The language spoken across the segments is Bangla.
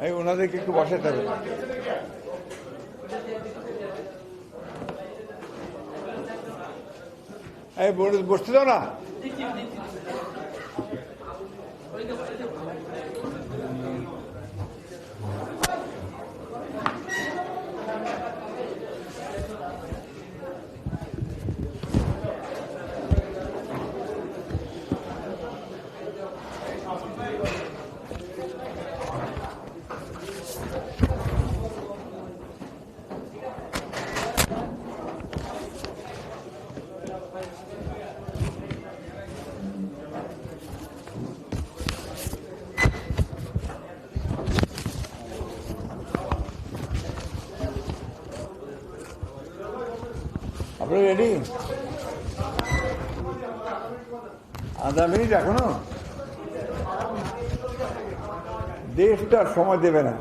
এই ওনাদেরকে একটু বসাতে হবে। এই বস- বসতে দাও না। আপনি রেডি? আধা মিনিট এখনও? দেশটা সময় দেবে না।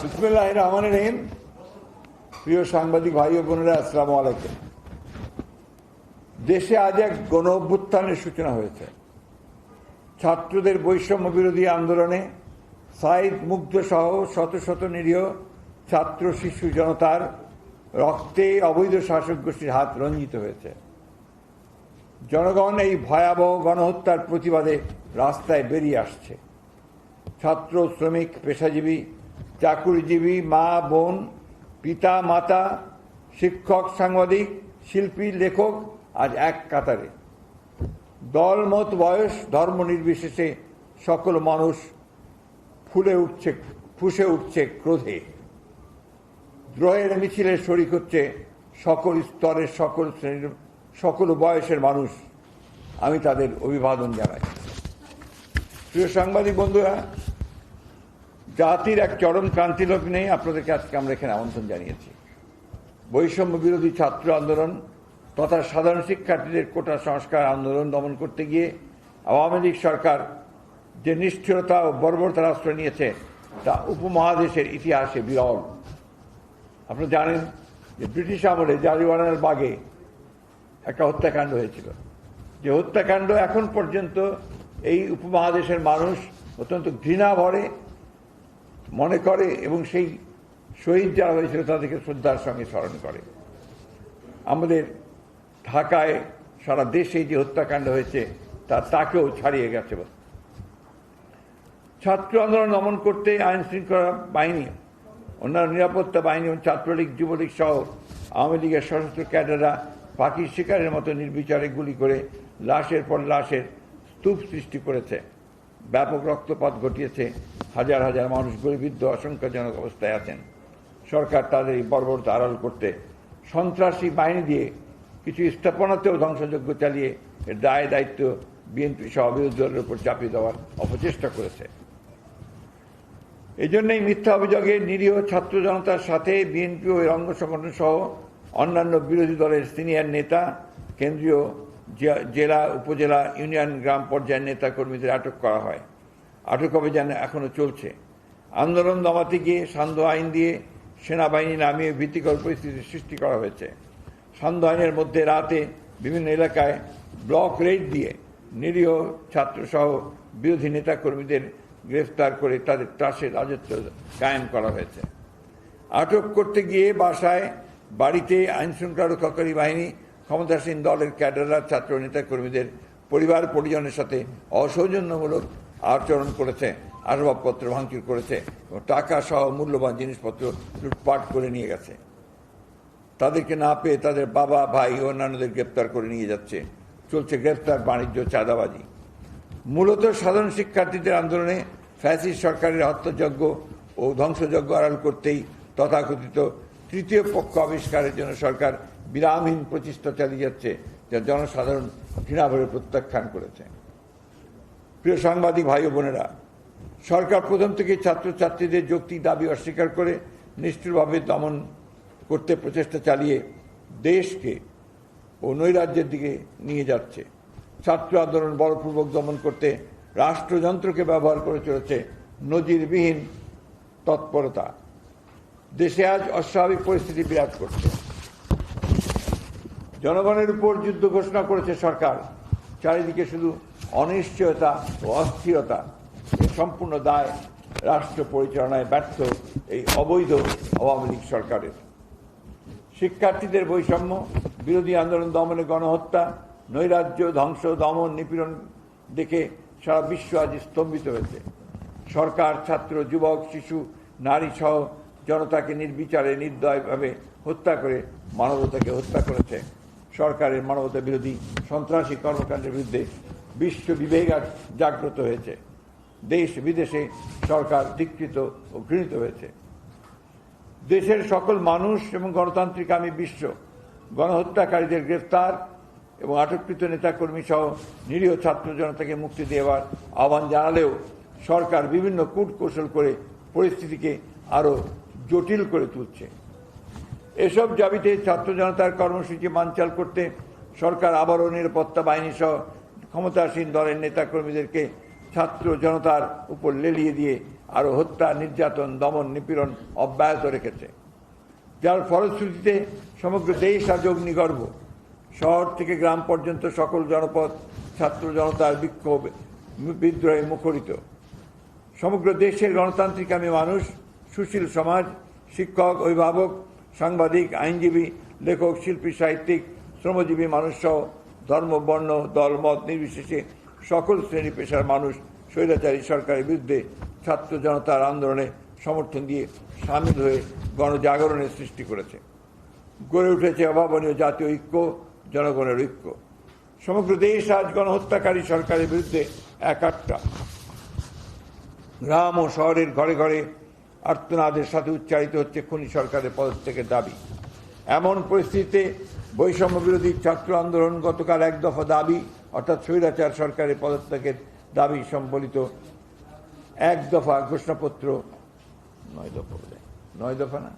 বিসমিল্লাহ রহমান রহিম প্রিয় সাংবাদিক ভাই ও বোনেরা, আসসালামু আলাইকুম। দেশে আজ এক গণ অভ্যুত্থানের সূচনা হয়েছে। ছাত্রদের বৈষম্য বিরোধী আন্দোলনে সাইদ মুগ্ধ সহ শত শত নিরীহ ছাত্র শিশু জনতার রক্তে অবৈধ শাসক গোষ্ঠীর হাত রঞ্জিত হয়েছে। জনগণ এই ভয়াবহ গণহত্যার প্রতিবাদে রাস্তায় বেরিয়ে আসছে। ছাত্র, শ্রমিক, পেশাজীবী, চাকুরিজীবী, মা, বোন, পিতা, মাতা, শিক্ষক, সাংবাদিক, শিল্পী, লেখক আজ এক কাতারে। দল মত বয়স, ধর্ম নির্বিশেষে সকল মানুষ ফুলে উঠছে, ফুসে উঠছে ক্রোধে। দ্রোহের মিছিলে শরিক হচ্ছে সকল স্তরের, সকল শ্রেণির, সকল বয়সের মানুষ। আমি তাদের অভিবাদন জানাই। প্রিয় সাংবাদিক বন্ধুরা, জাতির এক চরম ক্রান্তি লগ্নে আপনাদেরকে আজকে আমরা এখানে আমন্ত্রণ জানিয়েছি। বৈষম্য বিরোধী ছাত্র আন্দোলন তথা সাধারণ শিক্ষার্থীদের কোটা সংস্কার আন্দোলন দমন করতে গিয়ে আওয়ামী লীগ সরকার যে নিষ্ঠুরতা ও বর্বরতার আশ্রয় নিয়েছে, তা উপমহাদেশের ইতিহাসে বিরল। আপনারা জানেন যে ব্রিটিশ আমলে জারিওয়ানার বাগে একটা হত্যাকাণ্ড হয়েছিল। যে হত্যাকাণ্ড এখন পর্যন্ত এই উপমহাদেশের মানুষ অত্যন্ত ঘৃণা ভরে, মনে করে এবং সেই শহীদ যারা হয়েছিল তাদেরকে শ্রদ্ধার সঙ্গে স্মরণ করে। আমাদের ঢাকায় সারা দেশে যে হত্যাকাণ্ড হয়েছে, তা তাকেও ছাড়িয়ে গেছে ছাত্র আন্দোলন দমন করতে আইন শৃঙ্খলা বাহিনী, অন্যান্য নিরাপত্তা বাহিনী এবং ছাত্রলীগ, যুবলীগ সহ আওয়ামী লীগের সশস্ত্র ক্যাডাররা পাখি শিকারের মতো নির্বিচারে গুলি করে লাশের পর লাশের স্তূপ সৃষ্টি করেছে। ব্যাপক রক্তপাত ঘটিয়েছে, হাজার হাজার মানুষ গুলিবিদ্ধ, আশঙ্কাজনক অবস্থায় আছেন। সরকার তাদের এই বর্বরতা আড়াল করতে সন্ত্রাসী বাহিনী দিয়ে কিছু স্থাপনাতেও ধ্বংসযজ্ঞ চালিয়ে দায় দায়িত্ব বিএনপি সহ বিরোধী দলের উপর চাপিয়ে দেওয়ার অপচেষ্টা করেছে। এই জন্যই মিথ্যা অভিযোগে নিরীহ ছাত্র জনতার সাথে বিএনপি ও অঙ্গ সংগঠন সহ অন্যান্য বিরোধী দলের সিনিয়র নেতা, কেন্দ্রীয় জেলা উপজেলা, ইউনিয়ন, গ্রাম পর্যায়ের নেতা কর্মীদের আটক করা হয়। আটক অভিযান এখনও চলছে। আন্দোলন দমাতে গিয়ে সান্ধ্য আইন দিয়ে সেনাবাহিনী নামিয়ে ভীতিকর পরিস্থিতির সৃষ্টি করা হয়েছে। সান্ধ্য আইনের মধ্যে রাতে বিভিন্ন এলাকায় ব্লক রেড দিয়ে নিরীহ ছাত্রসহ বিরোধী নেতাকর্মীদের গ্রেফতার করে তাদের ত্রাসের রাজত্ব কায়েম করা হয়েছে। আটক করতে গিয়ে বাসায় বাড়িতে আইন শৃঙ্খলা রক্ষাকারী বাহিনী, ক্ষমতাসীন দলের ক্যাডাররা, ছাত্র নেতা কর্মীদের পরিবার, পরিজনের সাথে অসৌজন্যমূলক আচরণ করেছে, আসবাবপত্র ভাঙচুর করেছে এবং টাকা সহ মূল্যবান জিনিসপত্র লুটপাট করে নিয়ে গেছে। তাদেরকে না পেয়ে তাদের বাবা, ভাই অন্যান্যদের গ্রেপ্তার করে নিয়ে যাচ্ছে। চলছে গ্রেপ্তার বাণিজ্য চাঁদাবাজি। মূলত সাধারণ শিক্ষার্থীদের আন্দোলনে ফ্যাসিস সরকারের হত্যাযজ্ঞ ও ধ্বংসযজ্ঞ আড়াল করতেই তথাকথিত তৃতীয় পক্ষ আবিষ্কারের জন্য সরকার বিরামহীন প্রচেষ্টা চালিয়ে যাচ্ছে, যা জনসাধারণ ঘৃণাভরে প্রত্যাখ্যান করেছে। প্রিয় সাংবাদিক ভাই বোনেরা, সরকার প্রথম থেকে ছাত্রছাত্রীদের যৌক্তিক দাবি অস্বীকার করে নিষ্ঠুরভাবে দমন করতে প্রচেষ্টা চালিয়ে দেশকে ও নৈরাজ্যের দিকে নিয়ে যাচ্ছে। ছাত্র আন্দোলন বলপূর্বক দমন করতে রাষ্ট্রযন্ত্রকে ব্যবহার করে চলেছে নজিরবিহীন তৎপরতা। দেশে আজ অস্বাভাবিক পরিস্থিতি বিরাজ করছে। জনগণের উপর যুদ্ধ ঘোষণা করেছে সরকার। চারিদিকে শুধু অনিশ্চয়তা ও অস্থিরতা সম্পূর্ণ দায় রাষ্ট্র পরিচালনায় ব্যর্থ এই অবৈধ আওয়ামী লীগ সরকারের। শিক্ষার্থীদের বৈষম্য, বিরোধী আন্দোলন, দমনে গণহত্যা, নৈরাজ্য, ধ্বংস, দমন, নিপীড়ন দেখে সারা বিশ্ব আজ স্তম্ভিত হয়েছে। সরকার, ছাত্র, যুবক, শিশু, নারী সহ জনতাকে নির্বিচারে, নির্দয়ভাবে হত্যা করে, মানবতাকে হত্যা করেছে। সরকারের মানবতা বিরোধী সন্ত্রাসী কর্মকাণ্ডের বিরুদ্ধে বিশ্ব বিবেক জাগ্রত হয়েছে। দেশ বিদেশে সরকার ধিকৃত ও ঘৃণিত হয়েছে। দেশের সকল মানুষ এবং গণতান্ত্রিক আমি বিশ্ব, গণহত্যাকারীদের গ্রেফতার এবং আটককৃত নেতাকর্মী সহ নিরীহ ছাত্র জনতাকে মুক্তি দেওয়ার আহ্বান জানালেও সরকার বিভিন্ন কূট কৌশল করে পরিস্থিতিকে আরও জটিল করে তুলছে। এসব দাবিতে ছাত্র জনতার কর্মসূচি বানচাল করতে সরকার আবারও নিরাপত্তা বাহিনী সহ ক্ষমতাসীন দলের নেতাকর্মীদেরকে ছাত্র জনতার উপর লেলিয়ে দিয়ে আরও হত্যা, নির্যাতন, দমন, নিপীড়ন অব্যাহত রেখেছে। যার ফলশ্রুতিতে সমগ্র দেশ আজ অগ্নিগর্ভ। শহর থেকে গ্রাম পর্যন্ত সকল জনপদ ছাত্র জনতার বিক্ষোভ, বিদ্রোহে মুখরিত। সমগ্র দেশের গণতান্ত্রিক আমি মানুষ, সুশীল সমাজ, শিক্ষক, অভিভাবক, সাংবাদিক, আইনজীবী, লেখক, শিল্পী, সাহিত্যিক, শ্রমজীবী মানুষ সহ ধর্ম, বর্ণ, দল, মত নির্বিশেষে সকল শ্রেণি পেশার মানুষ, স্বৈরাচারী সরকারের বিরুদ্ধে ছাত্র জনতার আন্দোলনে সমর্থন দিয়ে সামিল হয়ে গণজাগরণের সৃষ্টি করেছে। গড়ে উঠেছে অভাবনীয় জাতীয় ঐক্য, জনগণের ঐক্য। সমগ্র দেশ আজ গণহত্যাকারী সরকারের বিরুদ্ধে একাট্টা। গ্রাম ও শহরের ঘরে ঘরে আর্তনাদের সাথে উচ্চারিত হচ্ছে খুনি সরকারের পদত্যাগের দাবি। এমন পরিস্থিতিতে বৈষম্য বিরোধী ছাত্র আন্দোলন গতকাল এক দফা দাবি অর্থাৎ স্বৈরাচার সরকারের পদত্যাগের দাবি সম্বলিত এক দফা ঘোষণাপত্র নয় দফা বোধহয়। নয় দফা না?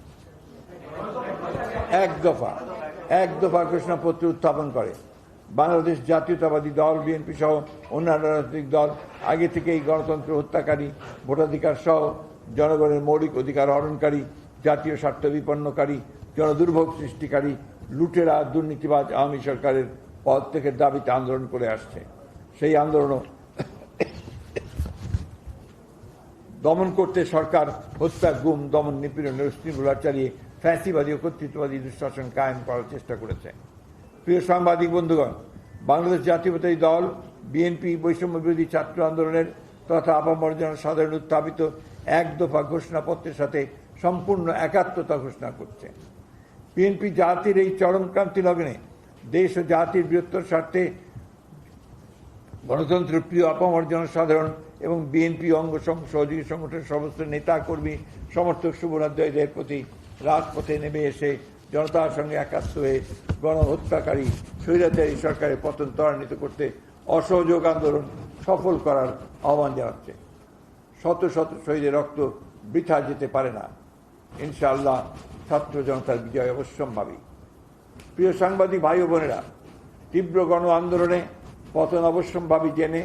এক দফা। এক দফা ঘোষণাপত্র উত্থাপন করে। বাংলাদেশ জাতীয়তাবাদী দল, বিএনপি সহ অন্যান্য রাজনৈতিক দল, আগে থেকেই গণতন্ত্র হত্যাকারী, ভোটাধিকার সহ জনগণের মৌলিক অধিকার হরণকারী, জাতীয় স্বার্থ বিপন্নকারী, জনদুর্ভোগ সৃষ্টিকারী, লুটেরা, দুর্নীতিবাজ আওয়ামী সরকারের পদত্যাগের দাবিতে আন্দোলন করে আসছে। সেই আন্দোলনও দমন করতে সরকার হত্যা, গুম, দমন নিপীড়নের শৃঙ্খলা চালিয়ে ফ্যাসিবাদী ও কর্তৃত্ববাদী দুঃশাসন কায়েম করার চেষ্টা করেছে। প্রিয় সাংবাদিক বন্ধুগণ, বাংলাদেশ জাতীয়তাবাদী দল, বিএনপি বৈষম্য বিরোধী ছাত্র আন্দোলনের তথা আপামর্জনা সাধারণ উত্থাপিত এক দফা ঘোষণাপত্রের সাথে সম্পূর্ণ একাত্মতা ঘোষণা করছে। বিএনপি জাতির এই চরমক্রান্তি লগ্নে দেশ ও জাতির বৃহত্তর স্বার্থে গণতন্ত্র, প্রিয় আপামর্জন সাধারণ এবং বিএনপি অঙ্গ সহযোগী সংগঠনের সমস্ত নেতা কর্মী সমর্থক শুভরাধ্যায়ীদের প্রতি রাজপথে নেমে এসে জনতার সঙ্গে একাত্ম হয়ে গণহত্যাকারী, স্বৈরাচারী সরকারের পতন ত্বরান্বিত করতে অসহযোগ আন্দোলন সফল করার আহ্বান জানাচ্ছে। শত শত শহীদের রক্ত বৃথা যেতে পারে না। ইনশাআল্লাহ ছাত্র জনতার বিজয় অবশ্যম্ভাবী। প্রিয় সাংবাদিক ভাই বোনেরা, তীব্র গণ আন্দোলনে পতন অবশ্যম্ভাবী জেনে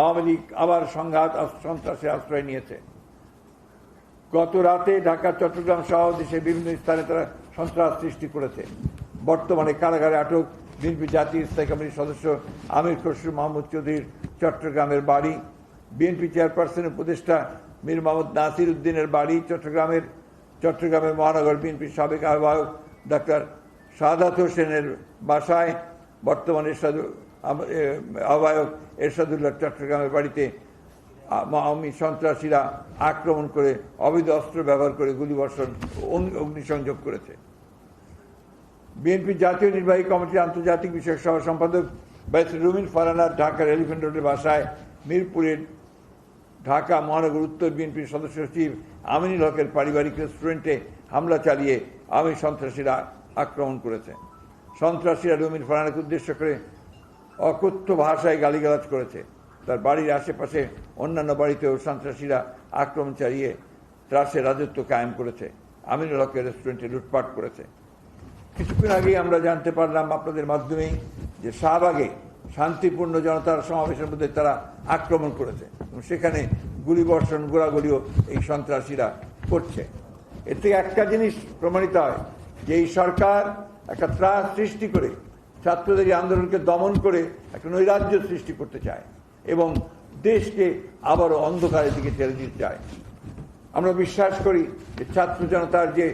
আওয়ামী লীগ আবার সংঘাত আর সন্ত্রাসের আশ্রয় নিয়েছে। গত রাতে ঢাকা, চট্টগ্রাম সহ দেশের বিভিন্ন স্থানে তারা সন্ত্রাস সৃষ্টি করেছে। বর্তমানে কারাগারে আটক বিএনপি জাতীয় স্থায়ী কমিটির সদস্য আমির খসরু মাহমুদ চৌধুরীর চট্টগ্রামের বাড়ি। বিএনপি চেয়ারপারসনের উপদেষ্টা মীর মোহাম্মদ নাসির উদ্দিনের বাড়ি চট্টগ্রামের চট্টগ্রামের মহানগর বিএনপির সাবেক আহ্বায়ক ডাক্তার সাদাত হোসেনের বাসায় বর্তমান এরশাদু আহ্বায়ক এরশাদুল্লাহ চট্টগ্রামের বাড়িতে আওয়ামী সন্ত্রাসীরা আক্রমণ করে অবৈধ অস্ত্র ব্যবহার করে গুলিবর্ষণ অগ্নিসংযোগ করেছে। বিএনপির জাতীয় নির্বাহী কমিটির আন্তর্জাতিক বিষয়ক সভা সম্পাদক রুমিন ফারানার ঢাকার এলিফেন্ট রোডের বাসায় মিরপুরের ঢাকা মহানগর উত্তর বিএনপির সদস্য সচিব আমিনুল হকের পারিবারিক রেস্টুরেন্টে হামলা চালিয়ে আওয়ামী সন্ত্রাসীরা আক্রমণ করেছে। সন্ত্রাসীরা রুমিন ফারানাকে উদ্দেশ্য করে অকথ্য ভাষায় গালিগালাজ করেছে। তার বাড়ির আশেপাশে অন্যান্য বাড়িতেও সন্ত্রাসীরা আক্রমণ চালিয়ে ত্রাসের রাজত্ব কায়েম করেছে। আমিনুল হকের রেস্টুরেন্টে লুটপাট করেছে। কিছুক্ষণ আগেই আমরা জানতে পারলাম আপনাদের মাধ্যমেই যে শাহবাগে শান্তিপূর্ণ জনতার সমাবেশের মধ্যে তারা আক্রমণ করেছে এবং সেখানে গুলিবর্ষণ গোড়াগুলিও এই সন্ত্রাসীরা করছে। থেকে একটা জিনিস প্রমাণিত হয় যে এই সরকার একটা ত্রাস সৃষ্টি করে, ছাত্রদের এই আন্দোলনকে দমন করে একটা নৈরাজ্য সৃষ্টি করতে চায় এবং দেশকে আবারও অন্ধকারের দিকে ঠেলে দিতে চায়। আমরা বিশ্বাস করি যে ছাত্র জনতার যে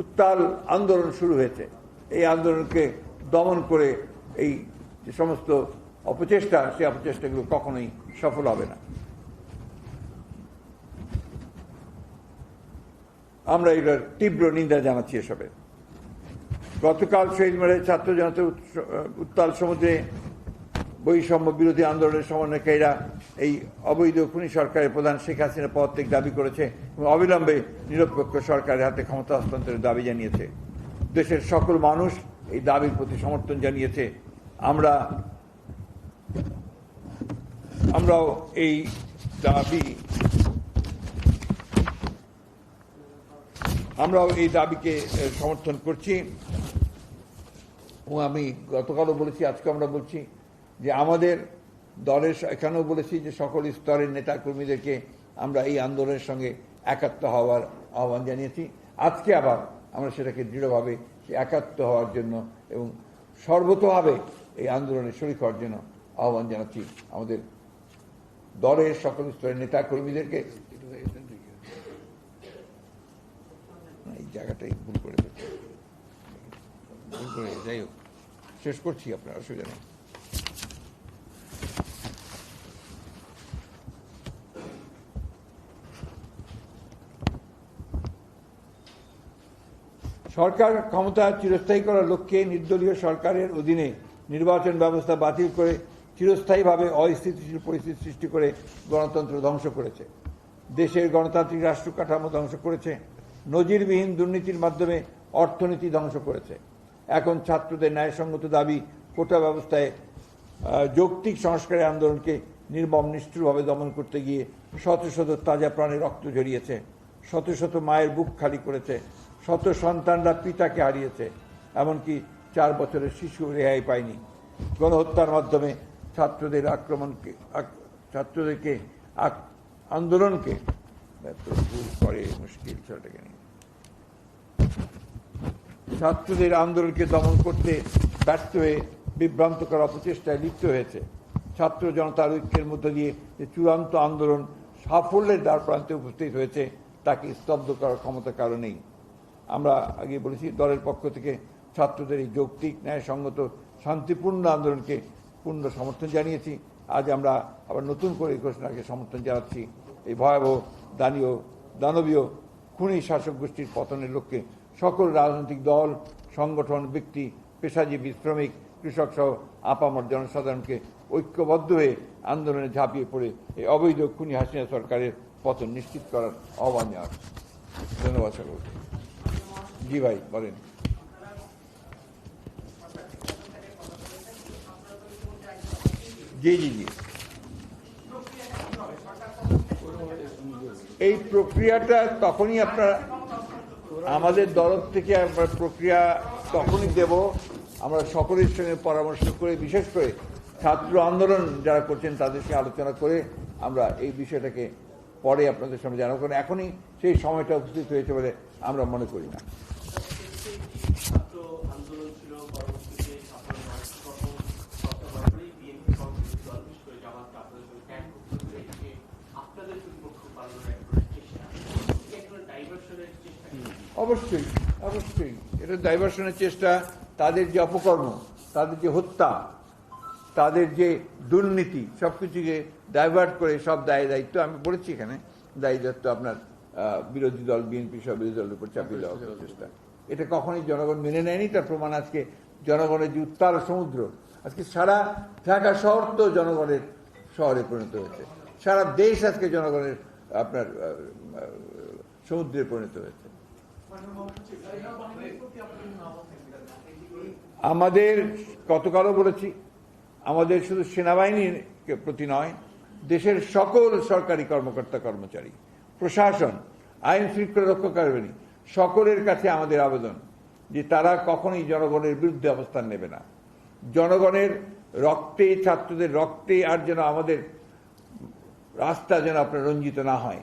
উত্তাল আন্দোলন শুরু হয়েছে, এই আন্দোলনকে দমন করে এই যে সমস্ত অপচেষ্টা, সেই অপচেষ্টাগুলো কখনোই সফল হবে না। আমরা এটার তীব্র নিন্দা জানাচ্ছি এসবে গতকাল শহীদ মেরে ছাত্র জনতা উত্তাল সমুদ্রে বৈষম্য বিরোধী আন্দোলনের সমন্বয়কারীরা এই অবৈধ খুনি সরকারের প্রধান শেখ হাসিনা পদ থেকে দাবি করেছে এবং অবিলম্বে নিরপেক্ষ সরকারের হাতে ক্ষমতা হস্তান্তরের দাবি জানিয়েছে। দেশের সকল মানুষ এই দাবির প্রতি সমর্থন জানিয়েছে। আমরা আমরাও এই দাবি আমরাও এই দাবিকে সমর্থন করছি। ও আমি গতকালও বলেছি আজকে আমরা বলছি যে আমাদের দলের এখানেও বলেছি যে সকল স্তরের নেতাকর্মীদেরকে আমরা এই আন্দোলনের সঙ্গে একাত্ম হওয়ার আহ্বান জানিয়েছি। আজকে আবার আমরা সেটাকে দৃঢ়ভাবে একাত্ম হওয়ার জন্য এবং সর্বতভাবে এই আন্দোলনে শরিক হওয়ার জন্য আহ্বান জানাচ্ছি আমাদের দলের সকল স্তরের নেতা কর্মীদেরকে এই জায়গাটাই ভুল করে যাই হোক। শেষ করছি আপনার, অসুবিধা নেই। সরকার ক্ষমতা চিরস্থায়ী করার লক্ষ্যে নির্দলীয় সরকারের অধীনে নির্বাচন ব্যবস্থা বাতিল করে চিরস্থায়ীভাবে অস্থিতিশীল পরিস্থিতি সৃষ্টি করে গণতন্ত্র ধ্বংস করেছে। দেশের গণতান্ত্রিক রাষ্ট্র কাঠামো ধ্বংস করেছে। নজিরবিহীন দুর্নীতির মাধ্যমে অর্থনীতি ধ্বংস করেছে। এখন ছাত্রদের ন্যায়সঙ্গত দাবি কোটা ব্যবস্থায় যৌক্তিক সংস্কারের আন্দোলনকে নির্মম নিষ্ঠুরভাবে দমন করতে গিয়ে শত শত তাজা প্রাণে রক্ত ঝরিয়েছে, শত শত মায়ের বুক খালি করেছে, শত সন্তানরা পিতাকে হারিয়েছে, এমনকি চার বছরের শিশু রেহাই পায়নি। গণহত্যার মাধ্যমে ছাত্রদের আক্রমণকে ছাত্রদেরকে আন্দোলনকে করে মুশকিল ছেলেটাকে নিয়ে। ছাত্রদের আন্দোলনকে দমন করতে ব্যর্থ হয়ে বিভ্রান্তকর অপচেষ্টায় লিপ্ত হয়েছে। ছাত্র জনতার ঐক্যের মধ্য দিয়ে যে চূড়ান্ত আন্দোলন সাফল্যের দ্বার প্রান্তে উপস্থিত হয়েছে, তাকে স্তব্ধ করার ক্ষমতা কারণেই আমরা আগে বলেছি, দলের পক্ষ থেকে ছাত্রদের এই যৌক্তিক, ন্যায়সঙ্গত, শান্তিপূর্ণ আন্দোলনকে পূর্ণ সমর্থন জানিয়েছি। আজ আমরা আবার নতুন করে এই ঘোষণাকে সমর্থন জানাচ্ছি। এই ভয়াবহ দানীয়, দানবীয়, খুনি শাসক গোষ্ঠীর পতনের লক্ষ্যে সকল রাজনৈতিক দল, সংগঠন, ব্যক্তি, পেশাজীবী, শ্রমিক, কৃষক সহ আপামর জনসাধারণকে ঐক্যবদ্ধ হয়ে আন্দোলনে ঝাঁপিয়ে পড়ে এই অবৈধ খুনি হাসিনা সরকারের পতন নিশ্চিত করার আহ্বান জানাচ্ছি। ধন্যবাদ সকলকে। জি ভাই, বলেন। জি জি জি। এই প্রক্রিয়াটা তখনই আপনারা আমাদের তরফ থেকে আমরা প্রক্রিয়া তখনই দেব, আমরা সকলের সঙ্গে পরামর্শ করে, বিশেষ করে ছাত্র আন্দোলন যারা করছেন তাদের সঙ্গে আলোচনা করে আমরা এই বিষয়টাকে পরে আপনাদের সামনে জানাব। কারণ এখনই সেই সময়টা উপস্থিত হয়েছে বলে আমরা মনে করি না। অবশ্যই অবশ্যই। এটা ডাইভার্সনের চেষ্টা তাদের যে অপকর্ম তাদের যে হত্যা তাদের যে দুর্নীতি সব কিছুকে ডাইভার্ট করে সব দায় দায়িত্ব আমি বলেছি এখানে দায়ী দায়িত্ব আপনার বিরোধী দল বিএনপি সব বিরোধী দলের উপর চাপিয়ে দেওয়ার চেষ্টা। এটা কখনোই জনগণ মেনে নেয়নি তার প্রমাণ আজকে জনগণের যে উত্তাল সমুদ্র আজকে সারা ঢাকা শহর তো জনগণের শহরে পরিণত হয়েছে। সারা দেশ আজকে জনগণের আপনার সমুদ্রে পরিণত হয়েছে। আমাদের, গতকালও বলেছি, আমাদের শুধু সেনাবাহিনীর প্রতি নয়, দেশের সকল সরকারি কর্মকর্তা কর্মচারী, প্রশাসন, আইন শৃঙ্খলা রক্ষাকারী সকলের কাছে আমাদের আবেদন যে তারা কখনোই জনগণের বিরুদ্ধে অবস্থান নেবে না। জনগণের রক্তে, ছাত্রদের রক্তে আর যেন আমাদের রাস্তা যেন আপনার রঞ্জিত না হয়,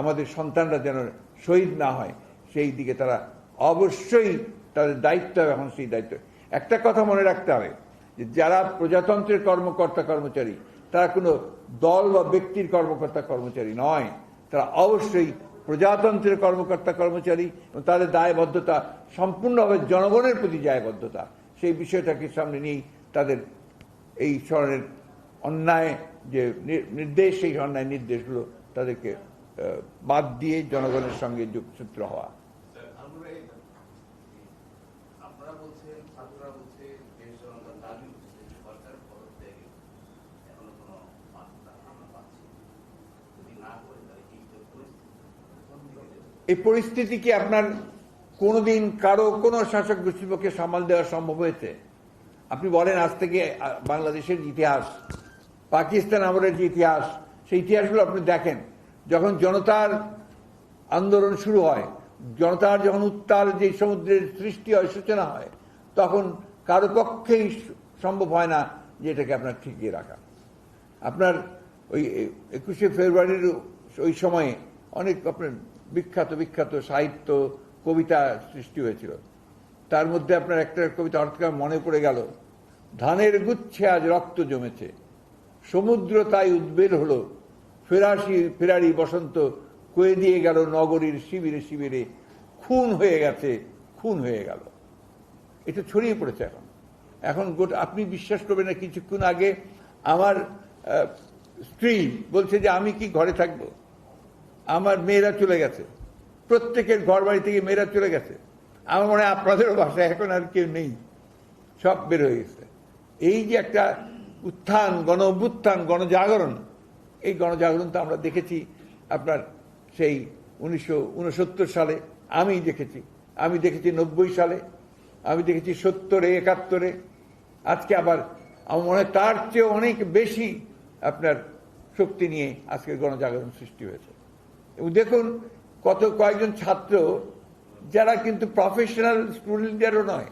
আমাদের সন্তানরা যেন শহীদ না হয় সেই দিকে তারা অবশ্যই তাদের দায়িত্ব এখন সেই দায়িত্ব। একটা কথা মনে রাখতে হবে, যে যারা প্রজাতন্ত্রের কর্মকর্তা, কর্মচারী, তারা কোনো দল বা ব্যক্তির কর্মকর্তা, কর্মচারী নয়। তারা অবশ্যই প্রজাতন্ত্রের কর্মকর্তা, কর্মচারী এবং তাদের দায়বদ্ধতা সম্পূর্ণভাবে জনগণের প্রতি দায়বদ্ধতা। সেই বিষয়টাকে সামনে নিয়েই তাদের এই ধরনের অন্যায় যে নির্দেশ, সেই অন্যায় নির্দেশগুলো তাদেরকে বাদ দিয়ে জনগণের সঙ্গে যুগসূত্র হওয়া আমরা এই- আপনারা বলছেন ছাত্ররা বলছে দেশ জনতার দাবি উঠছে সরকার পদত্যাগে এখনও কোনো বার্তা আমরা পাচ্ছি। যদি না করে, তাহলে কি? এই পরিস্থিতি কি আপনার কোনোদিন কারও, কোনো শাসক গোষ্ঠীপক্ষে সামাল দেওয়া সম্ভব হয়েছে আপনি বলেন, আজ থেকে বাংলাদেশের ইতিহাস, পাকিস্তান আমলের যে ইতিহাস, সেই ইতিহাসগুলো আপনি দেখেন যখন জনতার আন্দোলন শুরু হয় জনতার যখন উত্তাল যে সমুদ্রের সৃষ্টি হয়, সূচনা হয়, তখন কারও পক্ষেই সম্ভব হয় না যে এটাকে আপনার ঠিকিয়ে রাখা। আপনার ওই একুশে ফেব্রুয়ারির ওই সময়ে অনেক আপনার বিখ্যাত বিখ্যাত সাহিত্য, কবিতা সৃষ্টি হয়েছিল। তার মধ্যে আপনার একটা কবিতা অর্থকার মনে পড়ে গেল, ধানের গুচ্ছে আজ রক্ত জমেছে, সমুদ্র তাই উদ্বেল হলো, ফেরাসি, ফেরারি বসন্ত কয়ে দিয়ে গেল নগরীর শিবিরে শিবিরে। খুন হয়ে গেছে, খুন হয়ে গেল। এটা ছড়িয়ে পড়েছে এখন। এখন গোটা আপনি বিশ্বাস করবেন না, কিছুক্ষণ আগে আমার স্ত্রী বলছে যে, আমি কি ঘরে থাকব? আমার মেয়েরা চলে গেছে। প্রত্যেকের ঘর বাড়ি থেকে মেয়েরা চলে গেছে। আমার মনে হয় আপনাদেরও বাসায় এখন আর কেউ নেই। সব বের হয়ে গেছে। এই যে একটা উত্থান গণ অভ্যুত্থান গণজাগরণ, এই গণজাগরণ তো আমরা দেখেছি আপনার সেই উনিশশো, উনসত্তর সালে আমি দেখেছি। আমি দেখেছি নব্বই সালে, আমি দেখেছি সত্তরে, একাত্তরে। আজকে আবার আমার মনে তার চেয়ে অনেক বেশি আপনার শক্তি নিয়ে আজকের গণজাগরণ সৃষ্টি হয়েছে। এবং দেখুন কত কয়েকজন ছাত্র যারা কিন্তু প্রফেশনাল স্টুডেন্টদেরও নয়,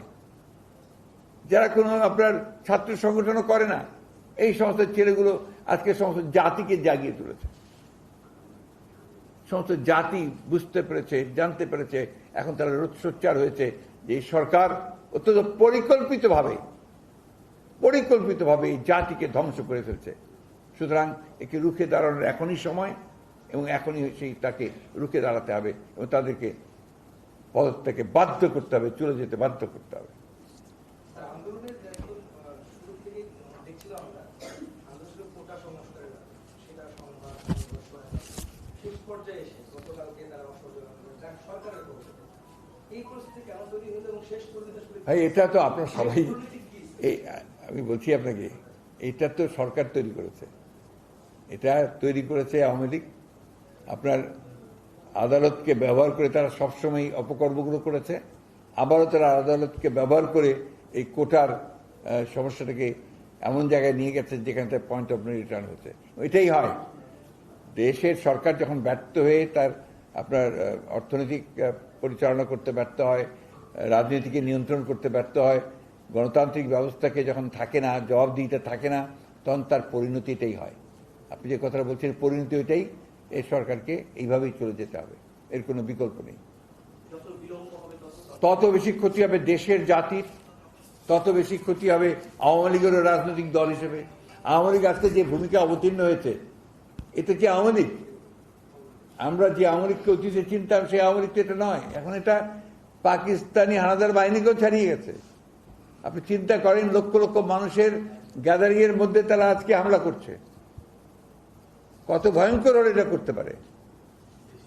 যারা কোনো আপনার ছাত্র সংগঠনও করে না, এই সমস্ত ছেলেগুলো আজকে সমস্ত জাতিকে জাগিয়ে তুলেছে। সমস্ত জাতি বুঝতে পেরেছে, জানতে পেরেছে, এখন তারা রোদ সোচ্চার হয়েছে যে সরকার অত্যন্ত পরিকল্পিতভাবে পরিকল্পিতভাবে এই জাতিকে ধ্বংস করে ফেলছে। সুতরাং একে রুখে দাঁড়ানোর এখনই সময় এবং এখনই সেই তাকে রুখে দাঁড়াতে হবে এবং তাদেরকে পদত্যাগে বাধ্য করতে হবে, চলে যেতে বাধ্য করতে হবে স্যার, আন্দোলনের একদম আহ, শুরু থেকেই দেখছিলাম আমরা আন্দোলন ছিল কোটা সংস্কারের ব্যাপারে। সেটা সংবাদ সংঘর্ষ হয়। শেষ পর্যায়ে এসে গতকালকে তারা অসহযোগ সরকারের পক্ষে থেকে। এই পরিস্থিতি কেন তৈরি হলো এবং শেষ পর্যন্ত ভাই এটা তো আপনার সবাই এই আমি বলছি আপনাকে এটা তো সরকার তৈরি করেছে। এটা তৈরি করেছে আওয়ামী লীগ। আপনার আদালতকে ব্যবহার করে তারা সবসময় অপকর্মগুলো করেছে। আবারও তারা আদালতকে ব্যবহার করে এই কোটার সমস্যাটাকে এমন জায়গায় নিয়ে গেছে যেখানে পয়েন্ট অফ রিটার্ন হচ্ছে। এটাই হয়। দেশের সরকার যখন ব্যর্থ হয়ে তার, আপনার অর্থনৈতিক পরিচালনা করতে ব্যর্থ হয় রাজনীতিকে নিয়ন্ত্রণ করতে ব্যর্থ হয়, গণতান্ত্রিক ব্যবস্থাকে যখন থাকে না, জবাবদিহিতা থাকে না, তখন তার পরিণতি এটাই হয়। আপনি যে কথাটা বলছেন, পরিণতি ওইটাই এই সরকারকে এইভাবেই চলে যেতে হবে। এর কোনো বিকল্প নেই। তত বেশি ক্ষতি হবে দেশের জাতির, তত বেশি ক্ষতি হবে আওয়ামী লীগেরও রাজনৈতিক দল হিসেবে। আওয়ামী লীগ আজকে যে ভূমিকা অবতীর্ণ হয়েছে এটা কি আওয়ামী আমরা যে আওয়ামী লীগকে অতীতে চিনতাম, সেই আওয়ামী এটা নয়। এখন এটা পাকিস্তানি হানাদার বাহিনীকেও ছাড়িয়ে গেছে। আপনি চিন্তা করেন, লক্ষ লক্ষ মানুষের গ্যাদারিং এর মধ্যে তারা আজকে হামলা করছে। কত ভয়ঙ্কর হলে এটা করতে পারে।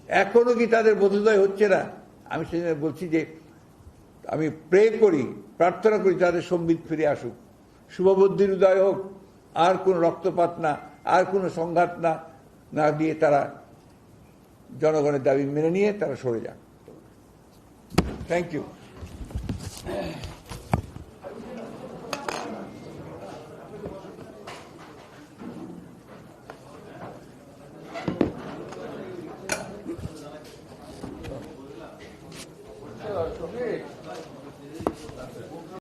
এখনও কি তাদের বোধোদয় হচ্ছে না? আমি সেজন্য বলছি যে, আমি প্রে করি, প্রার্থনা করি তাদের সম্বিত ফিরে আসুক। শুভবুদ্ধির উদয় হোক, আর কোনো রক্তপাত না, আর কোনো সংঘাত না। না দিয়ে তারা জনগণের দাবি মেনে নিয়ে তারা সরে যান। Thank you